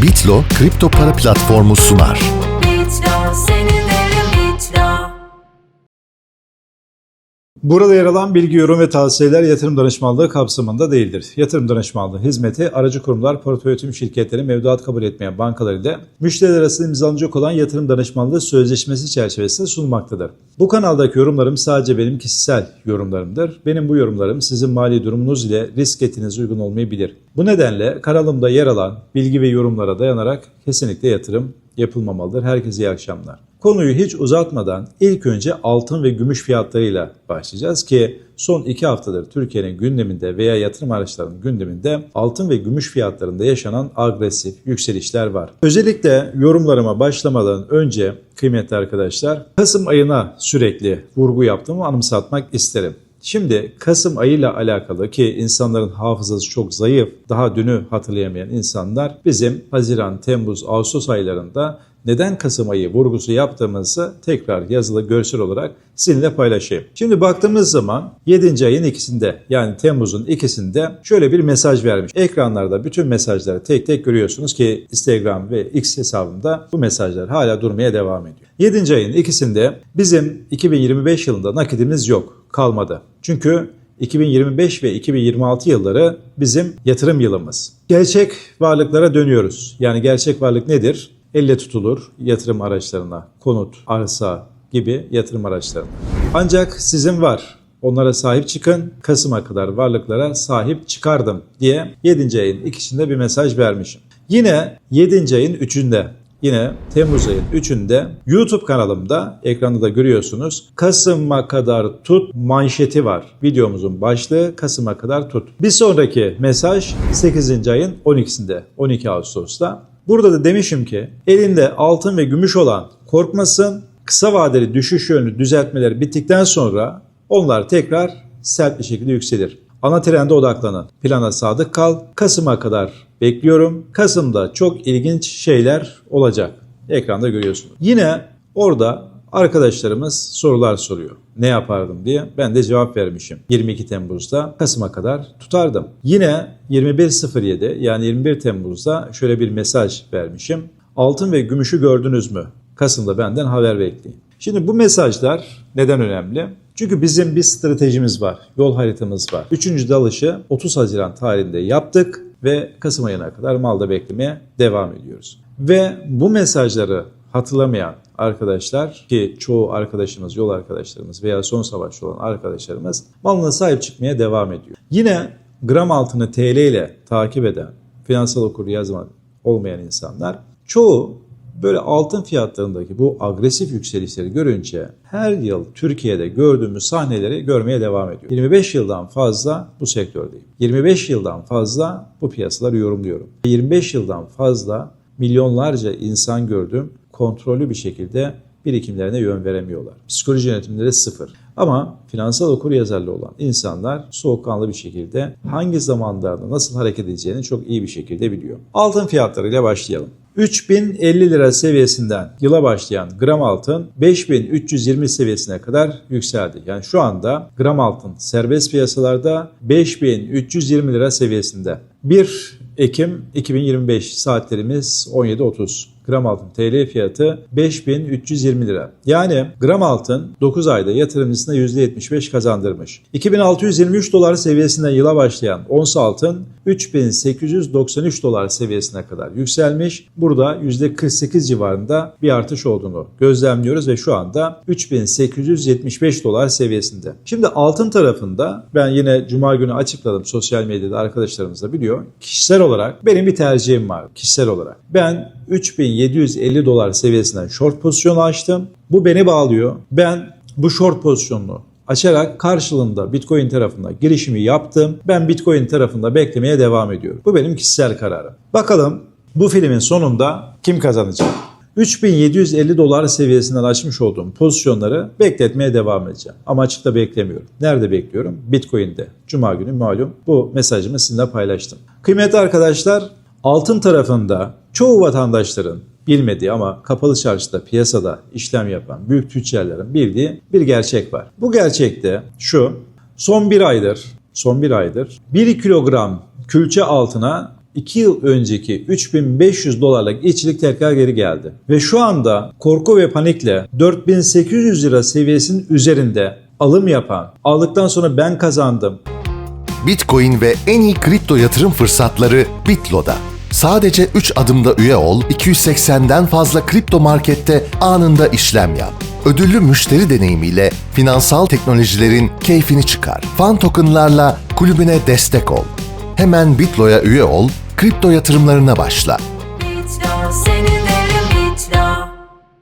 Bitlo kripto para platformu sunar. Bitlo senin Burada yer alan bilgi, yorum ve tavsiyeler yatırım danışmanlığı kapsamında değildir. Yatırım danışmanlığı hizmeti aracı kurumlar, portföy yönetim şirketleri, mevduat kabul etmeyen bankalar ile müşteriler arasında imzalanacak olan yatırım danışmanlığı sözleşmesi çerçevesinde sunulmaktadır. Bu kanaldaki yorumlarım sadece benim kişisel yorumlarımdır. Benim bu yorumlarım sizin mali durumunuz ile risk etinize uygun olmayabilir. Bu nedenle kanalımda yer alan bilgi ve yorumlara dayanarak kesinlikle yatırım yapılmamalıdır. Herkese iyi akşamlar. Konuyu hiç uzatmadan ilk önce altın ve gümüş fiyatlarıyla başlayacağız ki son iki haftadır Türkiye'nin gündeminde veya yatırım araçlarının gündeminde altın ve gümüş fiyatlarında yaşanan agresif yükselişler var. Özellikle yorumlarıma başlamadan önce kıymetli arkadaşlar Kasım ayına sürekli vurgu yaptığımı anımsatmak isterim. Şimdi Kasım ayıyla alakalı ki insanların hafızası çok zayıf, daha dünü hatırlayamayan insanlar bizim Haziran, Temmuz, Ağustos aylarında neden Kasım ayı vurgusu yaptığımızı tekrar yazılı görsel olarak sizinle paylaşayım. Şimdi baktığımız zaman 7. ayın ikisinde yani Temmuz'un ikisinde şöyle bir mesaj vermiş. Ekranlarda bütün mesajları tek tek görüyorsunuz ki Instagram ve X hesabımda bu mesajlar hala durmaya devam ediyor. 7. ayın ikisinde bizim 2025 yılında nakidimiz yok, kalmadı. Çünkü 2025 ve 2026 yılları bizim yatırım yılımız. Gerçek varlıklara dönüyoruz. Yani gerçek varlık nedir? Elle tutulur yatırım araçlarına, konut, arsa gibi yatırım araçlarına. Ancak sizin var. Onlara sahip çıkın. Kasım'a kadar varlıklara sahip çıkardım diye 7. ayın ikisinde bir mesaj vermişim. Yine 7. ayın 3'ünde Yine Temmuz ayın 3'ünde YouTube kanalımda ekranda da görüyorsunuz. Kasım'a kadar tut manşeti var. Videomuzun başlığı Kasım'a kadar tut. Bir sonraki mesaj 8. ayın 12'sinde 12 Ağustos'ta. Burada da demişim ki elinde altın ve gümüş olan korkmasın. Kısa vadeli düşüş yönlü düzeltmeler bittikten sonra onlar tekrar sert bir şekilde yükselir. Ana trende odaklanın. Plana sadık kal. Kasım'a kadar bekliyorum. Kasım'da çok ilginç şeyler olacak. Ekranda görüyorsunuz. Yine orada arkadaşlarımız sorular soruyor. Ne yapardım diye ben de cevap vermişim. 22 Temmuz'da Kasım'a kadar tutardım. Yine 21.07 yani 21 Temmuz'da şöyle bir mesaj vermişim. Altın ve gümüşü gördünüz mü? Kasım'da benden haber bekleyin. Şimdi bu mesajlar neden önemli? Çünkü bizim bir stratejimiz var, yol haritamız var. Üçüncü dalışı 30 Haziran tarihinde yaptık ve Kasım ayına kadar malda beklemeye devam ediyoruz. Ve bu mesajları hatırlamayan arkadaşlar ki çoğu arkadaşımız, yol arkadaşlarımız veya son savaşçı olan arkadaşlarımız malına sahip çıkmaya devam ediyor. Yine gram altını TL ile takip eden, finansal okur yazma olmayan insanlar çoğu böyle altın fiyatlarındaki bu agresif yükselişleri görünce her yıl Türkiye'de gördüğümüz sahneleri görmeye devam ediyor. 25 yıldan fazla bu sektördeyim. 25 yıldan fazla bu piyasaları yorumluyorum. 25 yıldan fazla milyonlarca insan gördüm kontrollü bir şekilde birikimlerine yön veremiyorlar. Psikoloji yönetimleri sıfır. Ama finansal okur yazarlı olan insanlar soğukkanlı bir şekilde hangi zamanlarda nasıl hareket edeceğini çok iyi bir şekilde biliyor. Altın fiyatlarıyla başlayalım. 3050 lira seviyesinden yıla başlayan gram altın 5320 seviyesine kadar yükseldi. Yani şu anda gram altın serbest piyasalarda 5320 lira seviyesinde. 1 Ekim 2025 saatlerimiz 17.30 gram altın TL fiyatı 5320 lira. Yani gram altın 9 ayda yatırımcısına %75 kazandırmış. 2623 dolar seviyesinden yıla başlayan ons altın 3893 dolar seviyesine kadar yükselmiş. Burada %48 civarında bir artış olduğunu gözlemliyoruz ve şu anda 3875 dolar seviyesinde. Şimdi altın tarafında ben yine cuma günü açıkladım sosyal medyada arkadaşlarımız da biliyor. Kişisel olarak benim bir tercihim var kişisel olarak. Ben 3750 dolar seviyesinden short pozisyon açtım. Bu beni bağlıyor. Ben bu short pozisyonunu açarak karşılığında Bitcoin tarafında girişimi yaptım. Ben Bitcoin tarafında beklemeye devam ediyorum. Bu benim kişisel kararım. Bakalım bu filmin sonunda kim kazanacak? 3750 dolar seviyesinden açmış olduğum pozisyonları bekletmeye devam edeceğim. Ama açıkta beklemiyorum. Nerede bekliyorum? Bitcoin'de. Cuma günü malum bu mesajımı sizinle paylaştım. Kıymetli arkadaşlar altın tarafında çoğu vatandaşların bilmediği ama kapalı çarşıda piyasada işlem yapan büyük tüccarların bildiği bir gerçek var. Bu gerçekte şu son bir aydır son bir aydır 1 kilogram külçe altına 2 yıl önceki 3500 dolarlık işçilik tekrar geri geldi. Ve şu anda korku ve panikle 4800 lira seviyesinin üzerinde alım yapan, aldıktan sonra ben kazandım, Bitcoin ve en iyi kripto yatırım fırsatları Bitlo'da. Sadece 3 adımda üye ol, 280'den fazla kripto markette anında işlem yap. Ödüllü müşteri deneyimiyle finansal teknolojilerin keyfini çıkar. Fan tokenlarla kulübüne destek ol. Hemen Bitlo'ya üye ol, kripto yatırımlarına başla.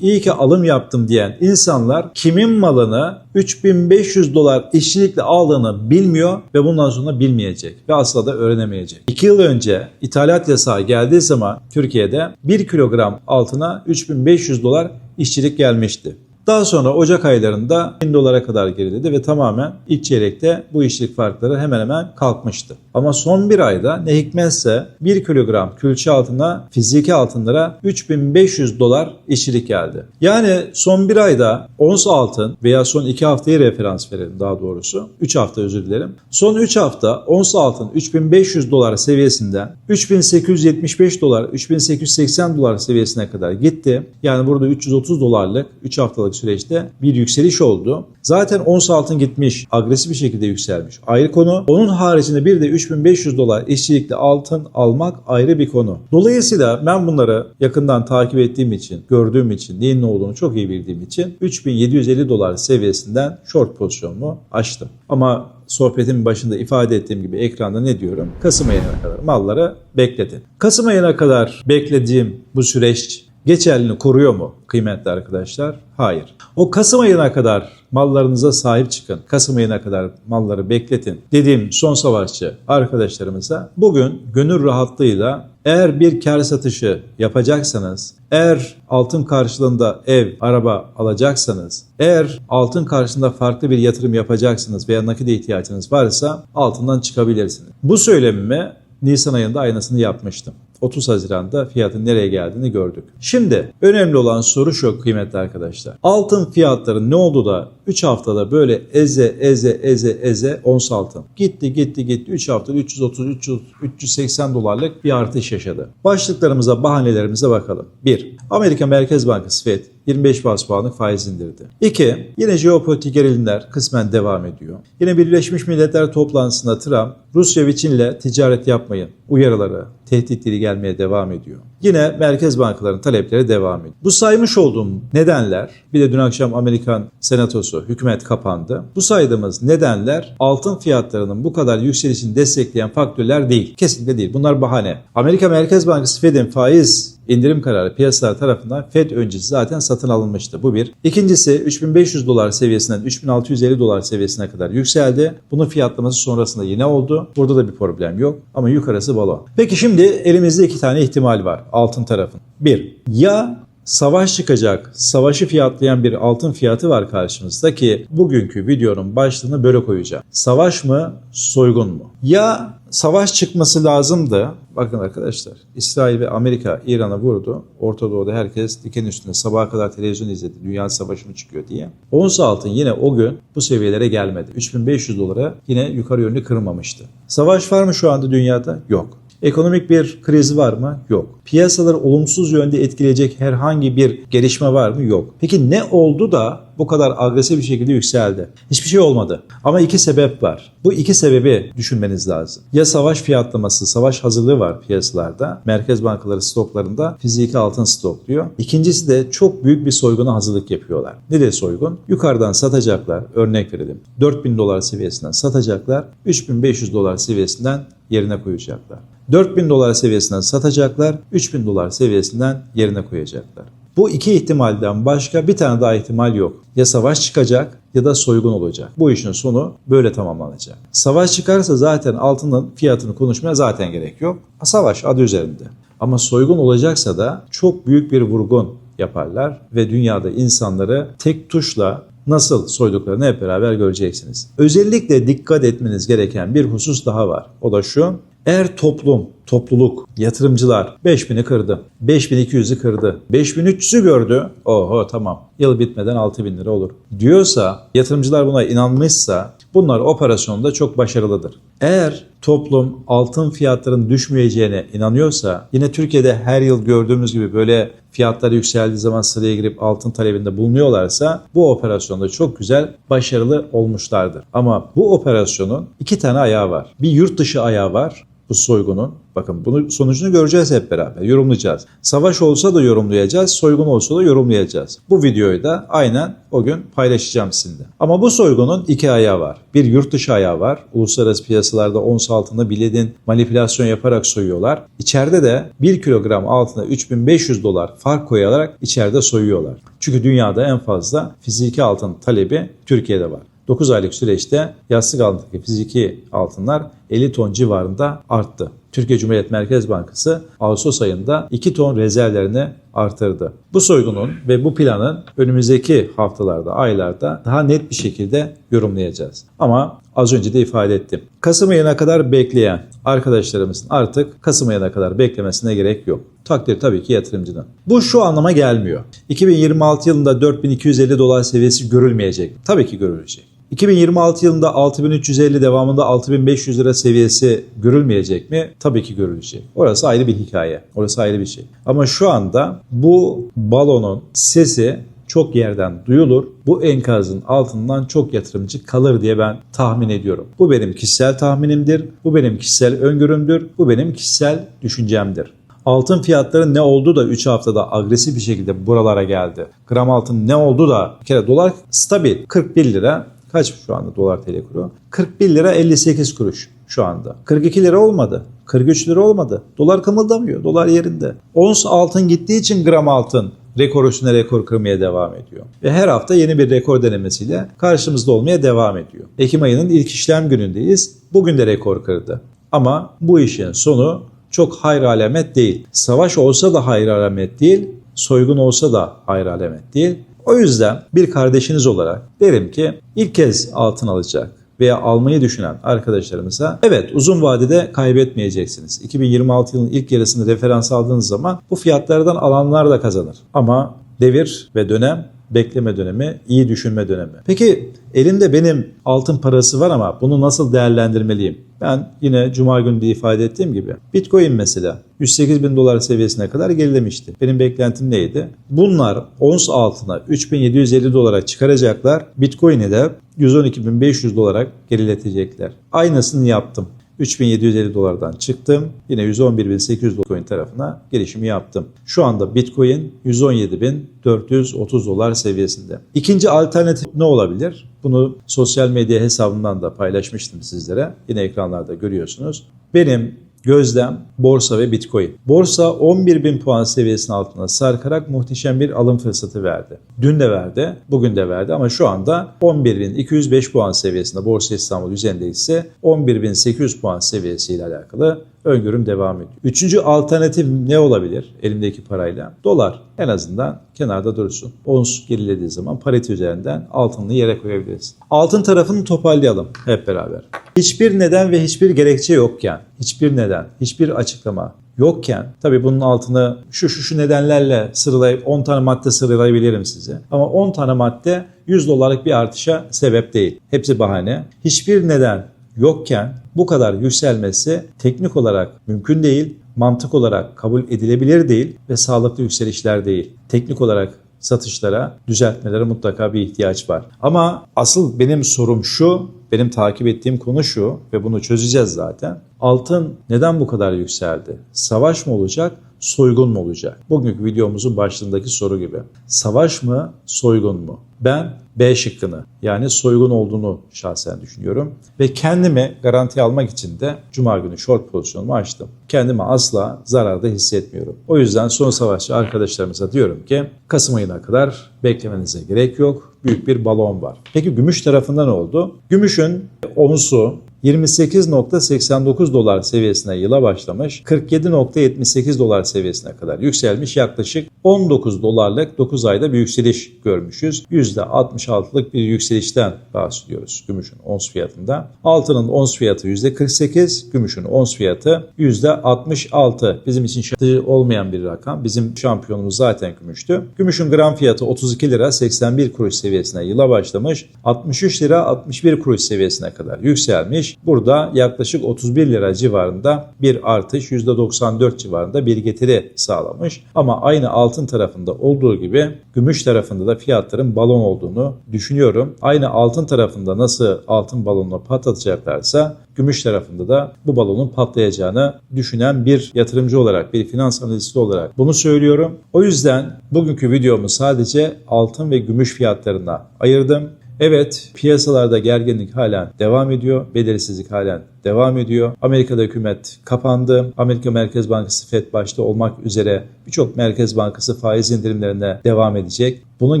İyi ki alım yaptım diyen insanlar kimin malını 3500 dolar işçilikle aldığını bilmiyor ve bundan sonra bilmeyecek ve asla da öğrenemeyecek. 2 yıl önce ithalat yasağı geldiği zaman Türkiye'de 1 kilogram altına 3500 dolar işçilik gelmişti. Daha sonra Ocak aylarında 1000 dolara kadar geriledi ve tamamen ilk çeyrekte bu işçilik farkları hemen hemen kalkmıştı. Ama son bir ayda ne hikmetse 1 kilogram külçe altına fiziki altınlara 3500 dolar işçilik geldi. Yani son bir ayda ons altın veya son 2 haftayı referans verelim daha doğrusu. 3 hafta özür dilerim. Son 3 hafta ons altın 3500 dolar seviyesinden 3875 dolar 3880 dolar seviyesine kadar gitti. Yani burada 330 dolarlık 3 haftalık süreçte bir yükseliş oldu. Zaten ons altın gitmiş, agresif bir şekilde yükselmiş. Ayrı konu. Onun haricinde bir de 3500 dolar işçilikli altın almak ayrı bir konu. Dolayısıyla ben bunları yakından takip ettiğim için, gördüğüm için, neyin ne olduğunu çok iyi bildiğim için 3750 dolar seviyesinden short pozisyonumu açtım. Ama sohbetin başında ifade ettiğim gibi ekranda ne diyorum? Kasım ayına kadar malları bekletin. Kasım ayına kadar beklediğim bu süreç geçerliliğini koruyor mu kıymetli arkadaşlar? Hayır. O Kasım ayına kadar mallarınıza sahip çıkın. Kasım ayına kadar malları bekletin. Dediğim son savaşçı arkadaşlarımıza bugün gönül rahatlığıyla eğer bir kar satışı yapacaksanız, eğer altın karşılığında ev, araba alacaksanız, eğer altın karşılığında farklı bir yatırım yapacaksınız veya nakide ihtiyacınız varsa altından çıkabilirsiniz. Bu söylemimi Nisan ayında aynısını yapmıştım. 30 Haziran'da fiyatın nereye geldiğini gördük. Şimdi önemli olan soru şu kıymetli arkadaşlar. Altın fiyatları ne oldu da 3 haftada böyle eze eze eze eze ons altın. Gitti gitti gitti 3 haftada 330 300 380 dolarlık bir artış yaşadı. Başlıklarımıza bahanelerimize bakalım. 1. Amerika Merkez Bankası FED 25 bas puanlık faiz indirdi. 2. Yine jeopolitik gerilimler kısmen devam ediyor. Yine Birleşmiş Milletler toplantısında Trump Rusya ve Çin'le ticaret yapmayın uyarıları, tehditleri gelmeye devam ediyor. Yine merkez bankaların talepleri devam ediyor. Bu saymış olduğum nedenler, bir de dün akşam Amerikan Senatosu, hükümet kapandı. Bu saydığımız nedenler altın fiyatlarının bu kadar yükselişini destekleyen faktörler değil. Kesinlikle değil. Bunlar bahane. Amerika Merkez Bankası Fed'in faiz indirim kararı piyasalar tarafından Fed öncesi zaten satın alınmıştı. Bu bir. İkincisi 3500 dolar seviyesinden 3650 dolar seviyesine kadar yükseldi. Bunun fiyatlaması sonrasında yine oldu. Burada da bir problem yok ama yukarısı balon. Peki şimdi elimizde iki tane ihtimal var altın tarafın. Bir, ya savaş çıkacak, savaşı fiyatlayan bir altın fiyatı var karşımızda ki bugünkü videonun başlığını böyle koyacağım. Savaş mı, soygun mu? Ya savaş çıkması lazımdı. Bakın arkadaşlar, İsrail ve Amerika İran'a vurdu. Orta Doğu'da herkes diken üstünde sabaha kadar televizyon izledi. Dünya savaşı mı çıkıyor diye. Ons altın yine o gün bu seviyelere gelmedi. 3500 dolara yine yukarı yönlü kırmamıştı. Savaş var mı şu anda dünyada? Yok. Ekonomik bir kriz var mı? Yok. Piyasaları olumsuz yönde etkileyecek herhangi bir gelişme var mı? Yok. Peki ne oldu da bu kadar agresif bir şekilde yükseldi? Hiçbir şey olmadı. Ama iki sebep var. Bu iki sebebi düşünmeniz lazım. Ya savaş fiyatlaması, savaş hazırlığı var piyasalarda. Merkez bankaları stoklarında fiziki altın stokluyor. İkincisi de çok büyük bir soyguna hazırlık yapıyorlar. Nedir soygun? Yukarıdan satacaklar. Örnek verelim. 4000 dolar seviyesinden satacaklar. 3500 dolar seviyesinden yerine koyacaklar. 4000 dolar seviyesinden satacaklar, 3000 dolar seviyesinden yerine koyacaklar. Bu iki ihtimalden başka bir tane daha ihtimal yok. Ya savaş çıkacak ya da soygun olacak. Bu işin sonu böyle tamamlanacak. Savaş çıkarsa zaten altının fiyatını konuşmaya zaten gerek yok. Savaş adı üzerinde. Ama soygun olacaksa da çok büyük bir vurgun yaparlar ve dünyada insanları tek tuşla nasıl soyduklarını hep beraber göreceksiniz. Özellikle dikkat etmeniz gereken bir husus daha var. O da şu. Eğer toplum, topluluk, yatırımcılar 5000'i kırdı, 5200'ü kırdı, 5300'ü gördü, oho tamam yıl bitmeden 6000 lira olur diyorsa, yatırımcılar buna inanmışsa bunlar operasyonda çok başarılıdır. Eğer toplum altın fiyatlarının düşmeyeceğine inanıyorsa, yine Türkiye'de her yıl gördüğümüz gibi böyle fiyatlar yükseldiği zaman sıraya girip altın talebinde bulunuyorlarsa bu operasyonda çok güzel başarılı olmuşlardır. Ama bu operasyonun iki tane ayağı var. Bir yurt dışı ayağı var bu soygunun. Bakın bunu sonucunu göreceğiz hep beraber. Yorumlayacağız. Savaş olsa da yorumlayacağız, soygun olsa da yorumlayacağız. Bu videoyu da aynen o gün paylaşacağım sizinle. Ama bu soygunun iki ayağı var. Bir yurt dışı ayağı var. Uluslararası piyasalarda ons altında biledin manipülasyon yaparak soyuyorlar. İçeride de 1 kilogram altına 3500 dolar fark koyarak içeride soyuyorlar. Çünkü dünyada en fazla fiziki altın talebi Türkiye'de var. 9 aylık süreçte yastık altındaki fiziki altınlar 50 ton civarında arttı. Türkiye Cumhuriyet Merkez Bankası Ağustos ayında 2 ton rezervlerini artırdı. Bu soygunun ve bu planın önümüzdeki haftalarda, aylarda daha net bir şekilde yorumlayacağız. Ama az önce de ifade ettim. Kasım ayına kadar bekleyen arkadaşlarımızın artık Kasım ayına kadar beklemesine gerek yok. Takdir tabii ki yatırımcının. Bu şu anlama gelmiyor. 2026 yılında 4250 dolar seviyesi görülmeyecek. Tabii ki görülecek. 2026 yılında 6350 devamında 6500 lira seviyesi görülmeyecek mi? Tabii ki görülecek. Orası ayrı bir hikaye. Orası ayrı bir şey. Ama şu anda bu balonun sesi çok yerden duyulur. Bu enkazın altından çok yatırımcı kalır diye ben tahmin ediyorum. Bu benim kişisel tahminimdir. Bu benim kişisel öngörümdür. Bu benim kişisel düşüncemdir. Altın fiyatları ne oldu da 3 haftada agresif bir şekilde buralara geldi? Gram altın ne oldu da bir kere dolar stabil 41 lira Kaç şu anda dolar TL kuru? 41 lira 58 kuruş şu anda. 42 lira olmadı. 43 lira olmadı. Dolar kımıldamıyor. Dolar yerinde. Ons altın gittiği için gram altın rekor üstüne rekor kırmaya devam ediyor. Ve her hafta yeni bir rekor denemesiyle karşımızda olmaya devam ediyor. Ekim ayının ilk işlem günündeyiz. Bugün de rekor kırdı. Ama bu işin sonu çok hayır alamet değil. Savaş olsa da hayır alamet değil. Soygun olsa da hayır alamet değil. O yüzden bir kardeşiniz olarak derim ki ilk kez altın alacak veya almayı düşünen arkadaşlarımıza evet uzun vadede kaybetmeyeceksiniz. 2026 yılının ilk yarısında referans aldığınız zaman bu fiyatlardan alanlar da kazanır. Ama devir ve dönem bekleme dönemi, iyi düşünme dönemi. Peki elimde benim altın parası var ama bunu nasıl değerlendirmeliyim? Ben yine cuma günü de ifade ettiğim gibi Bitcoin mesela 108 bin dolar seviyesine kadar gerilemişti. Benim beklentim neydi? Bunlar ons altına 3750 dolara çıkaracaklar. Bitcoin'i de 112.500 dolara geriletecekler. Aynısını yaptım. 3750 dolardan çıktım. Yine 111.800 Bitcoin tarafına gelişimi yaptım. Şu anda Bitcoin 117.430 dolar seviyesinde. İkinci alternatif ne olabilir? Bunu sosyal medya hesabımdan da paylaşmıştım sizlere. Yine ekranlarda görüyorsunuz. Benim gözlem borsa ve bitcoin. Borsa 11 bin puan seviyesinin altına sarkarak muhteşem bir alım fırsatı verdi. Dün de verdi, bugün de verdi ama şu anda 11.205 puan seviyesinde Borsa İstanbul üzerinde ise 11.800 puan seviyesiyle alakalı öngörüm devam ediyor. Üçüncü alternatif ne olabilir elimdeki parayla? Dolar en azından kenarda dursun. Ons gerilediği zaman parite üzerinden altınını yere koyabiliriz. Altın tarafını toparlayalım hep beraber. Hiçbir neden ve hiçbir gerekçe yokken, hiçbir neden, hiçbir açıklama yokken tabii bunun altını şu şu şu nedenlerle sıralayıp 10 tane madde sıralayabilirim size. Ama 10 tane madde 100 dolarlık bir artışa sebep değil. Hepsi bahane. Hiçbir neden yokken bu kadar yükselmesi teknik olarak mümkün değil, mantık olarak kabul edilebilir değil ve sağlıklı yükselişler değil. Teknik olarak satışlara, düzeltmelere mutlaka bir ihtiyaç var. Ama asıl benim sorum şu, benim takip ettiğim konu şu ve bunu çözeceğiz zaten. Altın neden bu kadar yükseldi? Savaş mı olacak, soygun mu olacak? Bugünkü videomuzun başlığındaki soru gibi. Savaş mı, soygun mu? Ben B şıkkını yani soygun olduğunu şahsen düşünüyorum. Ve kendimi garanti almak için de Cuma günü short pozisyonumu açtım. Kendimi asla zararda hissetmiyorum. O yüzden son savaşçı arkadaşlarımıza diyorum ki Kasım ayına kadar beklemenize gerek yok. Büyük bir balon var. Peki gümüş tarafında ne oldu? Gümüşün onsu 28.89 dolar seviyesine yıla başlamış, 47.78 dolar seviyesine kadar yükselmiş. Yaklaşık 19 dolarlık 9 ayda bir yükseliş görmüşüz. %66'lık bir yükselişten bahsediyoruz gümüşün ons fiyatında. Altının ons fiyatı %48, gümüşün ons fiyatı %66. Bizim için şaşırtıcı olmayan bir rakam. Bizim şampiyonumuz zaten gümüştü. Gümüşün gram fiyatı 32 lira 81 kuruş seviyesine yıla başlamış. 63 lira 61 kuruş seviyesine kadar yükselmiş. Burada yaklaşık 31 lira civarında bir artış %94 civarında bir getiri sağlamış. Ama aynı altın tarafında olduğu gibi gümüş tarafında da fiyatların balon olduğunu düşünüyorum. Aynı altın tarafında nasıl altın balonunu patlatacaklarsa gümüş tarafında da bu balonun patlayacağını düşünen bir yatırımcı olarak, bir finans analisti olarak bunu söylüyorum. O yüzden bugünkü videomu sadece altın ve gümüş fiyatlarına ayırdım. Evet piyasalarda gerginlik halen devam ediyor. Belirsizlik halen devam ediyor. Amerika'da hükümet kapandı. Amerika Merkez Bankası FED başta olmak üzere birçok merkez bankası faiz indirimlerine devam edecek. Bunun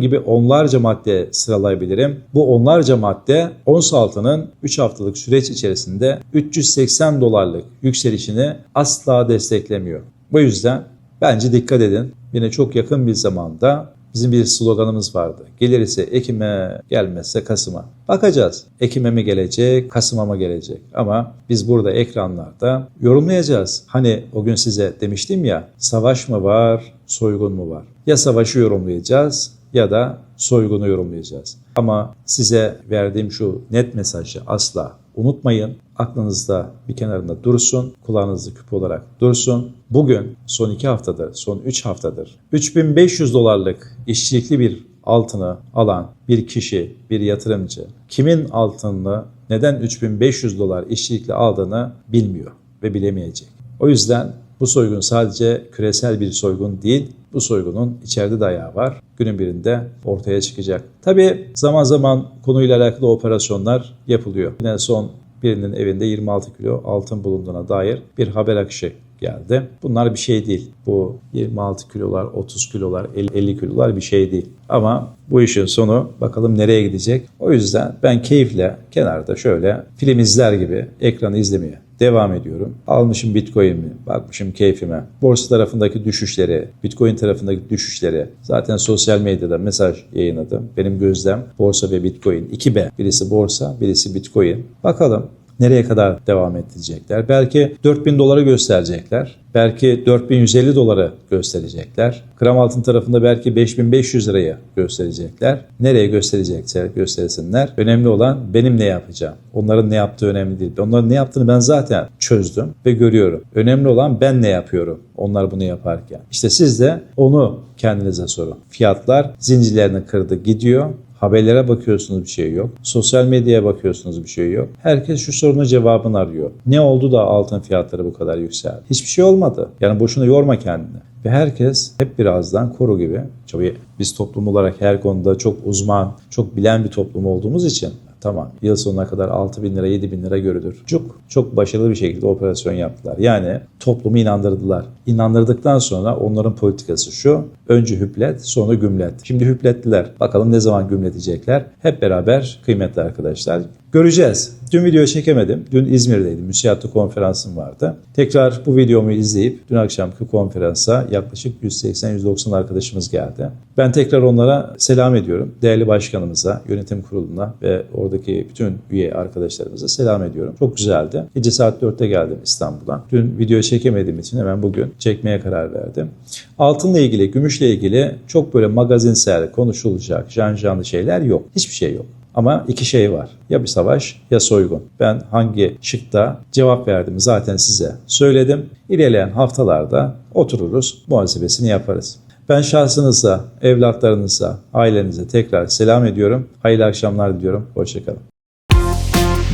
gibi onlarca madde sıralayabilirim. Bu onlarca madde ons altının 3 haftalık süreç içerisinde 380 dolarlık yükselişini asla desteklemiyor. Bu yüzden bence dikkat edin. Yine çok yakın bir zamanda Bizim bir sloganımız vardı. Gelirse Ekim'e, gelmezse Kasım'a. Bakacağız. Ekim'e mi gelecek, Kasım'a mı gelecek? Ama biz burada ekranlarda yorumlayacağız. Hani o gün size demiştim ya, savaş mı var, soygun mu var? Ya savaşı yorumlayacağız ya da soygunu yorumlayacağız. Ama size verdiğim şu net mesajı asla unutmayın. Aklınızda bir kenarında dursun, kulağınızda küp olarak dursun. Bugün son iki haftadır, son üç haftadır 3500 dolarlık işçilikli bir altını alan bir kişi, bir yatırımcı kimin altınını neden 3500 dolar işçilikli aldığını bilmiyor ve bilemeyecek. O yüzden bu soygun sadece küresel bir soygun değil, bu soygunun içeride de ayağı var. Günün birinde ortaya çıkacak. Tabii zaman zaman konuyla alakalı operasyonlar yapılıyor. Yine son birinin evinde 26 kilo altın bulunduğuna dair bir haber akışı geldi. Bunlar bir şey değil. Bu 26 kilolar, 30 kilolar, 50 kilolar bir şey değil. Ama bu işin sonu bakalım nereye gidecek. O yüzden ben keyifle kenarda şöyle film izler gibi ekranı izlemeye devam ediyorum. Almışım Bitcoin'imi, bakmışım keyfime. Borsa tarafındaki düşüşleri, Bitcoin tarafındaki düşüşleri zaten sosyal medyada mesaj yayınladım. Benim gözlem borsa ve Bitcoin 2B. Birisi borsa, birisi Bitcoin. Bakalım nereye kadar devam ettirecekler? Belki 4000 doları gösterecekler. Belki 4150 doları gösterecekler. Gram altın tarafında belki 5500 lirayı gösterecekler. Nereye gösterecekler göstersinler. Önemli olan benim ne yapacağım. Onların ne yaptığı önemli değil. Onların ne yaptığını ben zaten çözdüm ve görüyorum. Önemli olan ben ne yapıyorum onlar bunu yaparken. İşte siz de onu kendinize sorun. Fiyatlar zincirlerini kırdı gidiyor. Haberlere bakıyorsunuz bir şey yok. Sosyal medyaya bakıyorsunuz bir şey yok. Herkes şu sorunun cevabını arıyor. Ne oldu da altın fiyatları bu kadar yükseldi? Hiçbir şey olmadı. Yani boşuna yorma kendini. Ve herkes hep birazdan koru gibi. Tabii biz toplum olarak her konuda çok uzman, çok bilen bir toplum olduğumuz için Tamam. Yıl sonuna kadar 6 bin lira, 7 bin lira görülür. Çok, çok başarılı bir şekilde operasyon yaptılar. Yani toplumu inandırdılar. İnandırdıktan sonra onların politikası şu. Önce hüplet, sonra gümlet. Şimdi hüplettiler. Bakalım ne zaman gümletecekler. Hep beraber kıymetli arkadaşlar göreceğiz. Dün video çekemedim. Dün İzmir'deydim. Müsiyatta konferansım vardı. Tekrar bu videomu izleyip dün akşamki konferansa yaklaşık 180-190 arkadaşımız geldi. Ben tekrar onlara selam ediyorum. Değerli başkanımıza, yönetim kuruluna ve oradaki bütün üye arkadaşlarımıza selam ediyorum. Çok güzeldi. Gece saat 4'te geldim İstanbul'dan. Dün video çekemediğim için hemen bugün çekmeye karar verdim. Altınla ilgili, gümüşle ilgili çok böyle magazinsel konuşulacak, janjanlı şeyler yok. Hiçbir şey yok. Ama iki şey var. Ya bir savaş ya soygun. Ben hangi şıkta cevap verdim zaten size söyledim. İlerleyen haftalarda otururuz, muhasebesini yaparız. Ben şahsınıza, evlatlarınıza, ailenize tekrar selam ediyorum. Hayırlı akşamlar diliyorum. Hoşçakalın.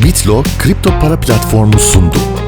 Bitlo kripto para platformu sundu.